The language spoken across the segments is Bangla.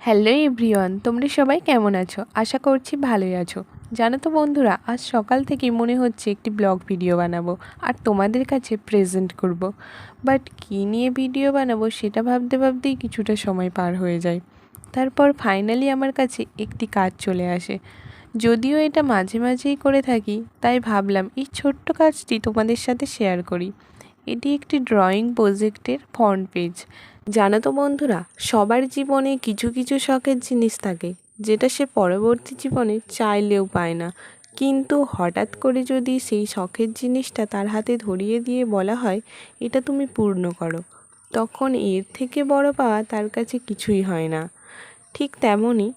হ্যালো এভরিওয়ান, তোমরা সবাই কেমন আছো? আশা করছি ভালোই আছো। জানো তো বন্ধুরা, আজ সকাল থেকেই মনে হচ্ছে একটি ব্লগ ভিডিও বানাবো আর তোমাদের কাছে প্রেজেন্ট করব। বাট কী নিয়ে ভিডিও বানাবো সেটা ভাবতে ভাবতেই কিছুটা সময় পার হয়ে যায়। তারপর ফাইনালি আমার কাছে একটি কাজ চলে আসে। যদিও এটা মাঝে মাঝেই করে থাকি, তাই ভাবলাম এই ছোট্ট কাজটি তোমাদের সাথে শেয়ার করি। এটি একটি ড্রয়িং প্রজেক্টের ফ্রন্ট পেজ। জানো তো বন্ধুরা, সবার জীবনে কিছু কিছু শখের জিনিস থাকে, যেটা সে পরবর্তী জীবনে চাইলেও পায় না। কিন্তু হঠাৎ করে যদি সেই শখের জিনিসটা তার হাতে ধরিয়ে দিয়ে বলা হয়, এটা তুমি পূর্ণ করো। তখন এর থেকে বড় পাওয়া তার কাছে কিছুই হয় না। ঠিক তেমনই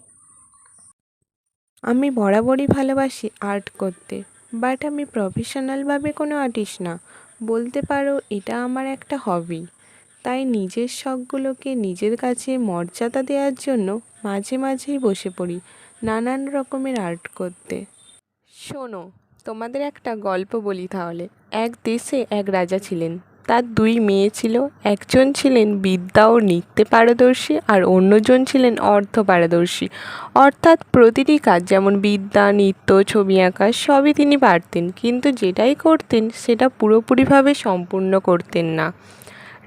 আমি বরাবরই ভালোবাসি আর্ট করতে, বাট আমি প্রফেশনালভাবে কোনো আর্টিস্ট না। বলতে পারো, এটা আমার একটা হবি তাই নিজের শখগুলোকে নিজের কাছে মর্যাদা দেওয়ার জন্য মাঝে মাঝেই বসে পড়ি নানান রকমের আর্ট করতে। শোনো, তোমাদের একটা গল্প বলি তাহলে। এক দেশে এক রাজা ছিলেন। তার দুই মেয়ে ছিল। একজন ছিলেন বিদ্যা ও নৃত্যে পারদর্শী আর অন্যজন ছিলেন অর্থ পারদর্শী। অর্থাৎ প্রতিটি কাজ যেমন বিদ্যা, নৃত্য, ছবি আঁকা, সবই তিনি পারতেন। কিন্তু যেটাই করতেন, সেটা পুরোপুরিভাবে সম্পূর্ণ করতেন না।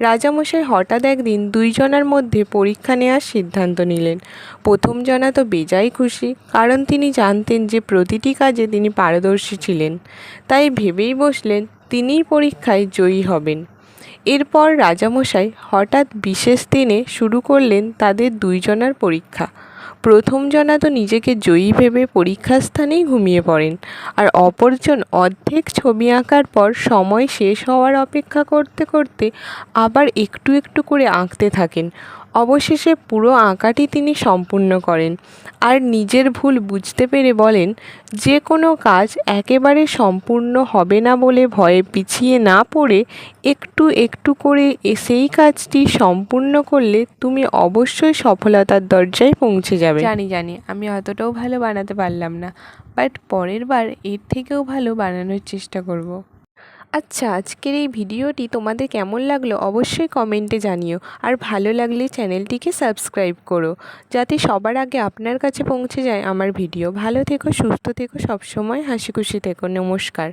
রাজামশাই হঠাৎ একদিন দুইজনার মধ্যে পরীক্ষা নেওয়ার সিদ্ধান্ত নিলেন। প্রথম জনা তো বেজাই খুশি, কারণ তিনি জানতেন যে প্রতিটি কাজে তিনি পারদর্শী ছিলেন। তাই ভেবেই বসলেন তিনিই পরীক্ষায় জয়ী হবেন। এরপর রাজামশাই হঠাৎ বিশেষ দিনে শুরু করলেন তাদের দুইজনার পরীক্ষা। প্রথম জনা তো নিজেকে জয়ী ভেবে পরীক্ষাস্থানেই ঘুমিয়ে পড়েন। আর অপরজন অর্ধেক ছবি আঁকার পর সময় শেষ হওয়ার অপেক্ষা করতে করতে আবার একটু একটু করে আঁকতে থাকেন। অবশেষে পুরো আঁকাটি তিনি সম্পূর্ণ করেন। আর নিজের ভুল বুঝতে পেরে বলেন, যে কোনো কাজ একেবারে সম্পূর্ণ হবে না বলে ভয়ে পিছিয়ে না পড়ে একটু একটু করে সেই কাজটি সম্পূর্ণ করলে তুমি অবশ্যই সফলতার দরজায় পৌঁছে যাবে। জানি জানি। আমি অতটাও ভালো বানাতে পারলাম না। বাট পরের বার এর থেকেও ভালো বানানোর চেষ্টা করব। আচ্ছা আজকের এই ভিডিওটি তোমাদের কেমন লাগল অবশ্যই কমেন্টে জানিও। আর ভালো লাগলে চ্যানেলটিকে সাবস্ক্রাইব করো। যাতে সবার আগে আপনার কাছে পৌঁছে যায় আমার ভিডিও। ভালো থেকো, সুস্থ থেকো, সবসময় হাসি খুশি থেকো। নমস্কার।